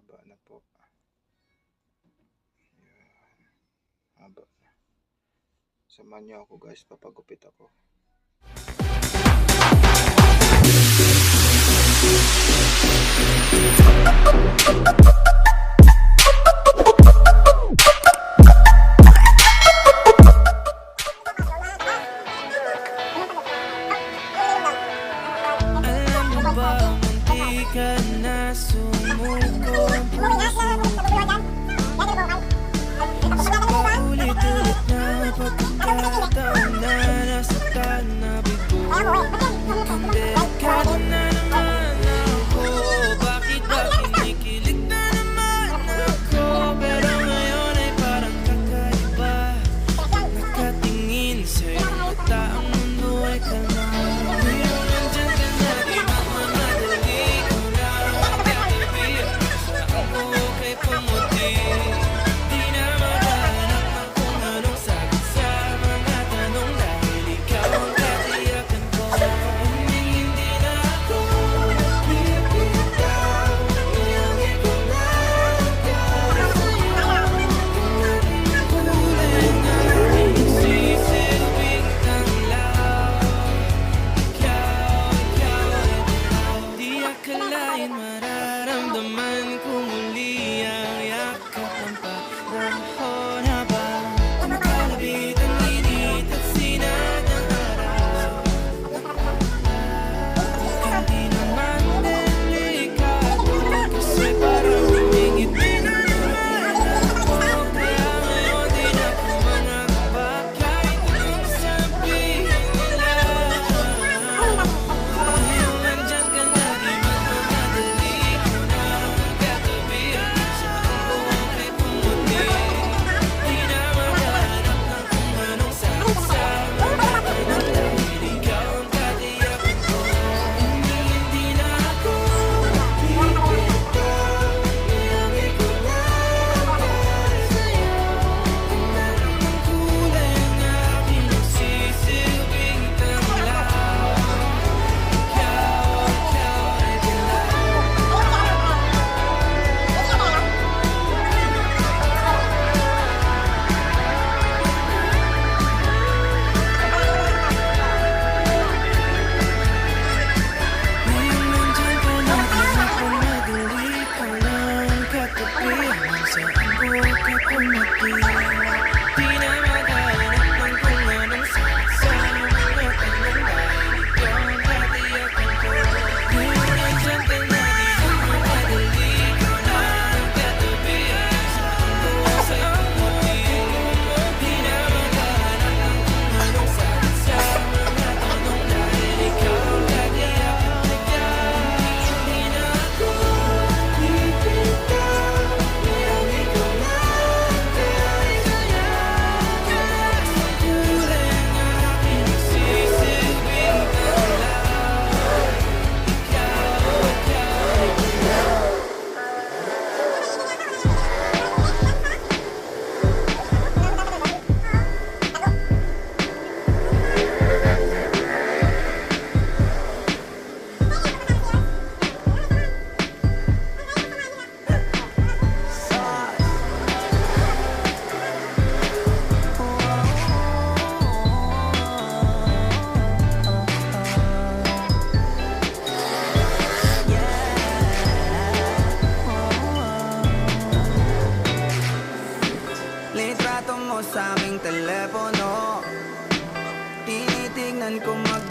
Haba na po. Ayan. Haba na. Samahan niyo ako guys. Papagupit ako. Thank you. ka na sumuko puso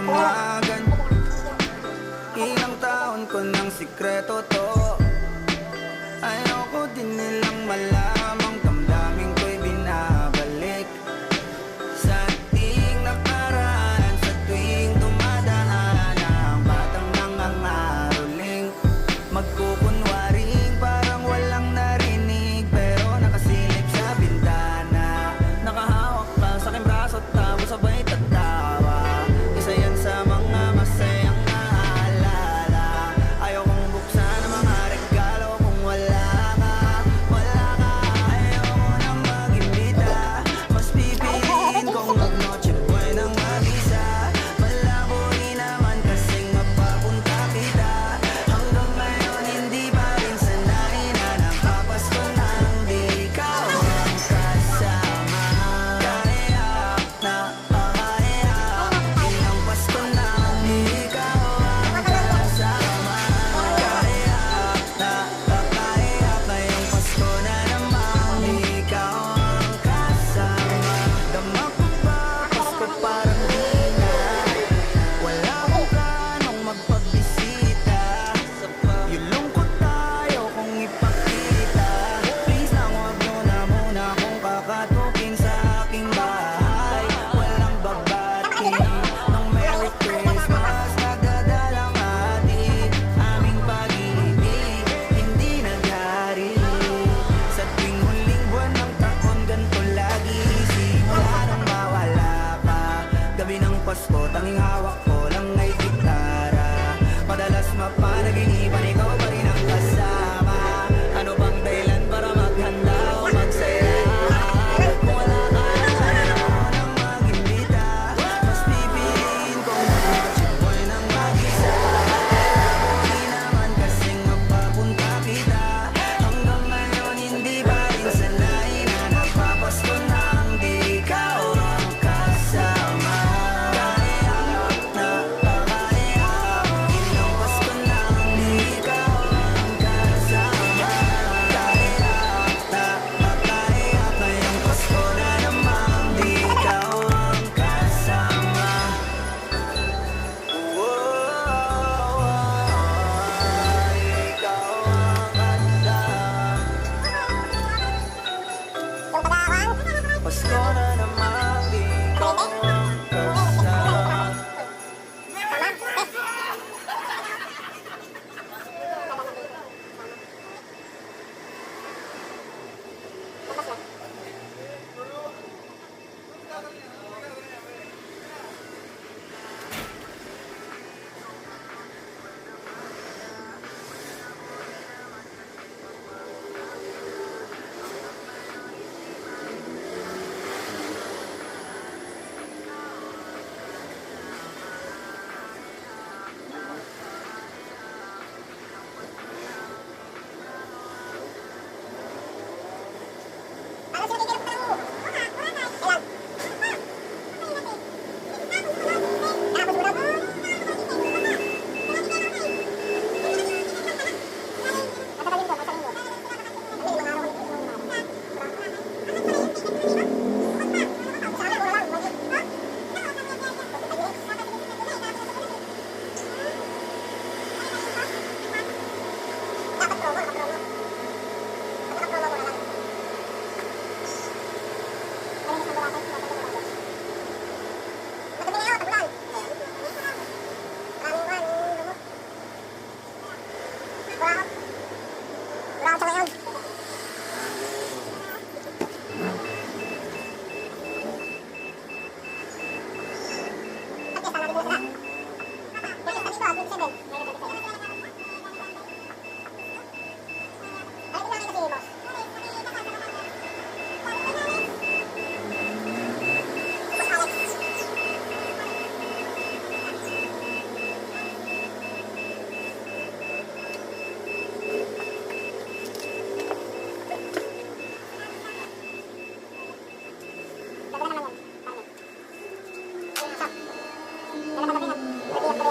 damagan Ilang taon ko ng sikreto to. Ayoko din nilang malaman.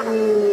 Oh.